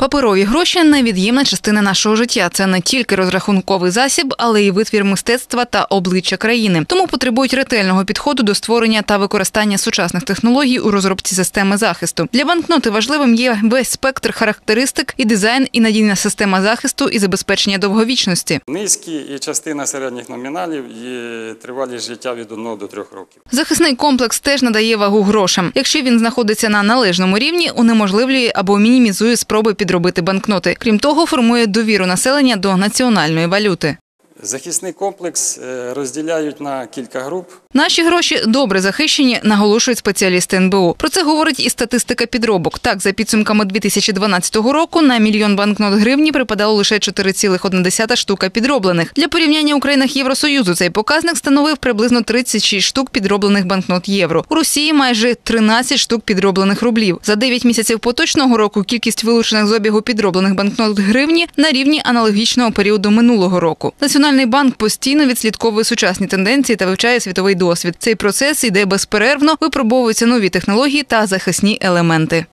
Паперові гроші невід'ємна частина нашого життя. Це не тільки розрахунковий засіб, але й витвір мистецтва та обличчя країни. Тому потребують ретельного підходу до створення та використання сучасних технологій у розробці системи захисту. Для банкноти важливим є весь спектр характеристик і дизайн, і надійна система захисту і забезпечення довговічності. Низькі і частина середніх номіналів є тривалість життя від 1 до 3 років. Захисний комплекс теж надає вагу грошам. Якщо він знаходиться на належному рівні, унеможливлює або мінімізує спроби підробити банкноти. Крім того, формує довіру населення до національної валюти. Захисний комплекс е, розділяють на кілька груп. Наші гроші добре захищені, наголошують спеціалісти НБУ. Про це говорить і статистика підробок. Так, за підсумками 2012 року на мільйон банкнот гривні припадало лише 4,1 штука підроблених. Для порівняння у країнах Євросоюзу цей показник становив приблизно 36 штук підроблених банкнот євро. У Росії майже 13 штук підроблених рублів. За 9 місяців поточного року кількість вилучених з обігу підроблених банкнот гривні на рівні аналогічного періоду минулого року. Національний банк постійно відслідковує сучасні тенденції та вивчає світовий досвід. Цей процес іде безперервно, випробовуються нові технології та захисні елементи.